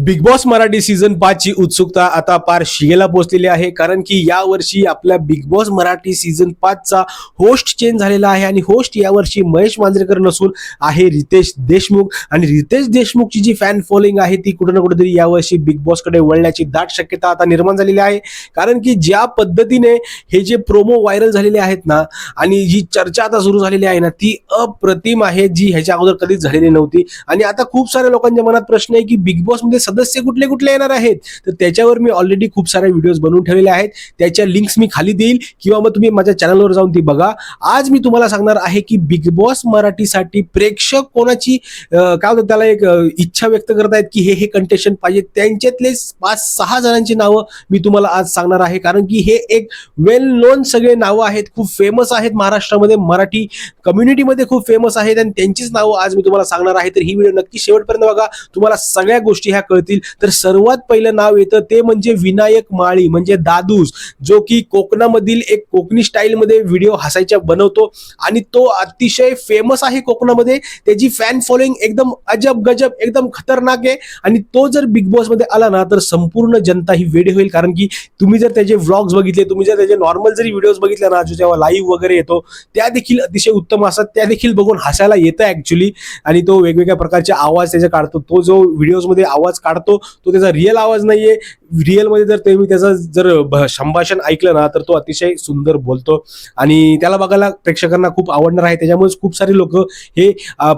Big boss Marathi season पाच ची उत्सुकता आता पार शिगेला पोहोचलेली आहे. कारण की या वर्षी आपल्या बिग बॉस मराठी सीझन पाच चा होस्ट चेंज झालेला आहे आणि होस्ट यावर्षी महेश मांजरेकर नसून आहे रितेश देशमुख. आणि रितेश देशमुखची जी फॅन फॉलोइंग आहे ती कुठं ना कुठेतरी यावर्षी बिग बॉसकडे वळण्याची दाट शक्यता आता निर्माण झालेली आहे. कारण की ज्या पद्धतीने हे जे प्रोमो व्हायरल झालेले आहेत ना आणि जी चर्चा आता सुरू झालेली आहे ना ती अप्रतिम आहे जी ह्याच्या अगोदर कधीच झालेली नव्हती. आणि आता खूप साऱ्या लोकांच्या मनात प्रश्न आहे की बिग बॉसमध्ये सदस्य कुठले कुठले येणार आहेत? तर त्याच्यावर मी ऑलरेडी खूप सारे व्हिडिओज बनवून ठेवलेले आहेत. त्याच्या लिंक्स मी खाली देईल किंवा मग तुम्ही माझ्या चॅनलवर जाऊन ती बघा. आज मी तुम्हाला सांगणार आहे की बिग बॉस मराठीसाठी प्रेक्षक कोणाची काय होतं त्याला एक इच्छा व्यक्त करत आहेत की हे हे कंटेशन पाहिजे. त्यांच्यातले पाच सहा जणांची नावं मी तुम्हाला आज सांगणार आहे. कारण की हे एक वेल नोन सगळे नावं आहेत. खूप फेमस आहेत महाराष्ट्रामध्ये. मराठी कम्युनिटीमध्ये खूप फेमस आहेत. आणि त्यांचीच नावं आज मी तुम्हाला सांगणार आहे. तर ही व्हिडिओ नक्की शेवटपर्यंत बघा. तुम्हाला सगळ्या गोष्टी ह्या कळतील तर सर्वात पहिलं नाव येतं ते म्हणजे विनायक माळी म्हणजे दादूस जो की कोकणामधील एक कोकणी स्टाईलमध्ये व्हिडिओ हसायच्या बनवतो. आणि तो अतिशय फेमस आहे कोकणामध्ये. त्याची फॅन फॉलोइंग एकदम अजब गजब एकदम खतरनाक आहे. आणि तो जर बिग बॉसमध्ये आला ना तर संपूर्ण जनता ही वेडी होईल. कारण की तुम्ही जर त्याचे व्लॉग्स बघितले तुम्ही जर त्याचे नॉर्मल जरी व्हिडिओज बघितले ना जो जेव्हा लाईव्ह वगैरे येतो त्या देखील अतिशय उत्तम असतात. त्या देखील बघून हसायला येतं ऍक्च्युली आणि तो वेगवेगळ्या प्रकारचे आवाज त्याचे काढतो. तो जो व्हिडिओजमध्ये आवाज काढतो तो त्याचा रिअल आवाज नाहीये. आहे मध्ये जर मी त्याचं जर संभाषण ऐकलं ना तर तो अतिशय सुंदर बोलतो. आणि त्याला बघायला प्रेक्षकांना खूप आवडणार आहे. त्याच्यामुळेच खूप सारे लोक हे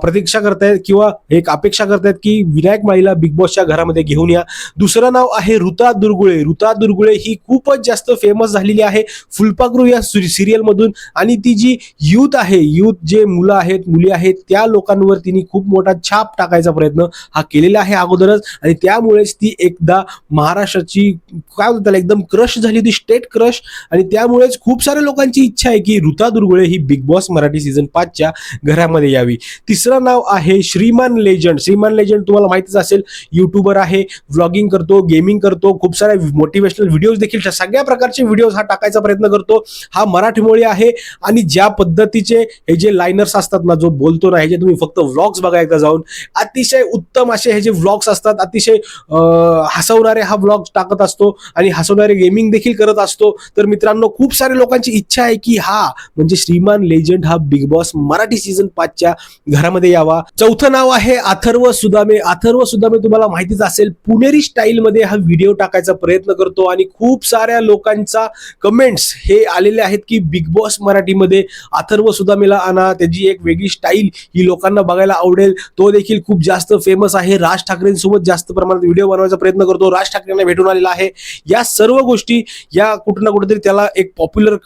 प्रतीक्षा करतायत किंवा एक अपेक्षा करतायत की विनायक माळीला बिग बॉसच्या घरामध्ये घेऊन या. दुसरं नाव आहे ऋता दुर्गुळे. ऋता दुर्गुळे ही खूपच जास्त फेमस झालेली आहे फुलपाखरू या सिरियल मधून. आणि ती जी युथ आहे युथ जे मुलं आहेत मुली आहेत त्या लोकांवर तिने खूप मोठा छाप टाकायचा प्रयत्न हा केलेला आहे अगोदरच. आणि त्यामुळेच ती एकदा महाराष्ट्राची काय होतं त्याला एकदम क्रश झाली होती स्टेट क्रश आणि त्यामुळेच खूप साऱ्या लोकांची इच्छा आहे की ऋता दुर्गुळे ही बिग बॉस मराठी सीझन पाचच्या घरामध्ये यावी. तिसरं नाव आहे श्रीमान लेजंड श्रीमान लेजंड तुम्हाला माहितीच असेल युट्यूबर आहे व्लॉगिंग करतो गेमिंग करतो खूप साऱ्या मोटिवेशनल व्हिडिओज देखील सगळ्या प्रकारचे व्हिडिओज हा टाकायचा प्रयत्न करतो. हा मराठीमोळी आहे. आणि ज्या पद्धतीचे हे जे लायनर्स असतात ना जो बोलतो ना हे जे तुम्ही फक्त व्लॉग्स बघा एकदा जाऊन अतिशय उत्तम असे हे जे व्लॉग्स असतात अतिशय अं, हसवणारे हा व्लॉग टाकत असतो आणि हसवणारे गेमिंग देखील करत असतो. तर मित्रांनो खूप सारे लोकांची इच्छा आहे की हा म्हणजे श्रीमान लेजंड हा बिग बॉस मराठी सीझन पाचच्या घरामध्ये यावा. चौथं नाव आहे अथर्व सुदामे. अथर्व सुदामे तुम्हाला माहितीच असेल पुणेरी स्टाईल मध्ये हा व्हिडिओ टाकायचा प्रयत्न करतो आणि खूप साऱ्या लोकांचा कमेंट्स हे आलेले आहेत की बिग बॉस मराठीमध्ये अथर्व सुदामेला आणा. त्याची एक वेगळी स्टाईल ही लोकांना बघायला आवडेल. तो देखील खूप जास्त फेमस आहे. राज ठाकरेंसोबत जास्त प्रमाणात व्हिडिओ बनवायचा प्रयत्न करतो. राज ठाकरेंना भेटून आलेला आहे. या सर्व गोष्टी या कुठं ना कुठेतरी त्याला एक पॉप्युलर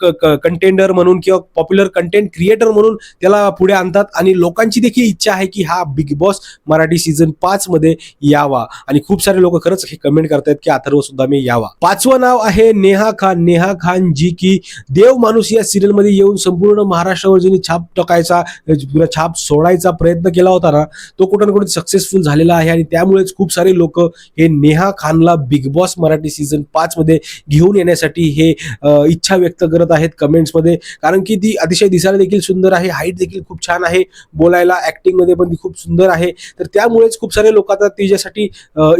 कंटेंडर म्हणून किंवा पॉप्युलर कंटेंट क्रिएटर म्हणून त्याला पुढे आणतात. आणि लोकांची देखील इच्छा आहे की हा बिग बॉस मराठी सीझन पाच मध्ये यावा. आणि खूप सारे लोक खरंच हे कमेंट करतायत की अथर्व सुद्धा मी यावा. पाचवं नाव आहे नेहा खान. नेहा खान जी की देव माणूस या सिरियलमध्ये येऊन संपूर्ण महाराष्ट्रावर ज्यांनी छाप टाकायचा छाप सोडायचा प्रयत्न केला होता ना तो कुठं ना कुठे सक्सेसफुल झालेला आहे. आणि त्यामुळेच खूप सारे लोक हे नेहा खानला बिग बॉस मराठी सीझन पाच मध्ये घेऊन येण्यासाठी हे इच्छा व्यक्त करत आहेत कमेंट्समध्ये. कारण की ती अतिशय दिसायला देखील सुंदर आहे हाईट देखील खूप छान आहे बोलायला ऍक्टिंगमध्ये पण ती खूप सुंदर आहे. तर त्यामुळेच खूप सारे लोक आता तिच्यासाठी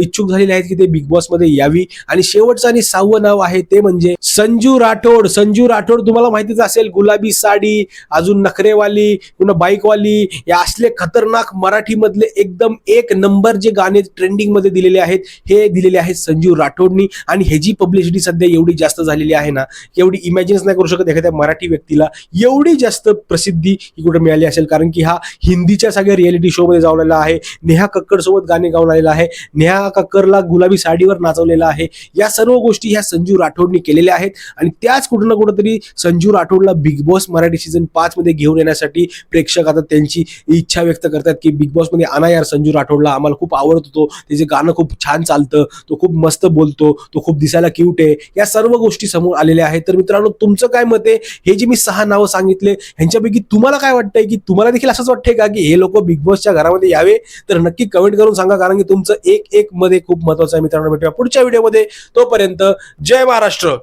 इच्छुक झालेले आहेत की ते बिग बॉसमध्ये यावी. आणि शेवटचं आणि सहावं नाव आहे ते म्हणजे संजू राठोड. संजू राठोड तुम्हाला माहितीच असेल गुलाबी साडी अजून नखरेवाली पुन्हा बाईकवाली या असले खतरनाक मराठी मधले एकदम एक नंबर जे गाणे ट्रेंडिंगमध्ये दिलेले आहेत. हे दिलेले आहेत संजीव राठोडनी. आणि ह्याची पब्लिसिटी सध्या एवढी जास्त झालेली आहे ना एवढी इमॅजिन्स नाही करू शकत एखाद्या मराठी व्यक्तीला. एवढी जास्त प्रसिद्धी ही कुठे मिळाली असेल. कारण की हा हिंदीच्या सगळ्या रियालिटी शो मध्ये जावलेला आहे. नेहा कक्कड सोबत गाणे गाऊन आलेला आहे. नेहा कक्करला गुलाबी साडीवर नाचवलेला आहे. या सर्व गोष्टी ह्या संजू राठोडनी केलेल्या आहेत. आणि त्याच कुठं ना कुठंतरी संजू राठोडला बिग बॉस मराठी सीझन पाच मध्ये घेऊन येण्यासाठी प्रेक्षक आता त्यांची इच्छा व्यक्त करतात की बिग बॉसमध्ये आणा यार संजू राठोडला. आम्हाला खूप आवडत होतो. त्याचे गाणं खूप छान चालतं तो खूप मस्त बोलतो तो खूप दिसायला क्यूट आहे. या सर्व गोष्टी समोर आलेल्या आहेत. तर मित्रांनो तुमचं काय मत आहे? हे जे मी सहा नावं सांगितले ह्यांच्यापैकी तुम्हाला काय वाटतंय? की तुम्हाला देखील असंच वाटतंय का? की हे लोक बिग बॉसच्या घरामध्ये यावे? तर नक्की कमेंट करून सांगा कारण की तुमचं एक एक मध्ये खूप महत्वाचं आहे मित्रांनो. भेटूया पुढच्या व्हिडिओमध्ये तोपर्यंत जय महाराष्ट्र.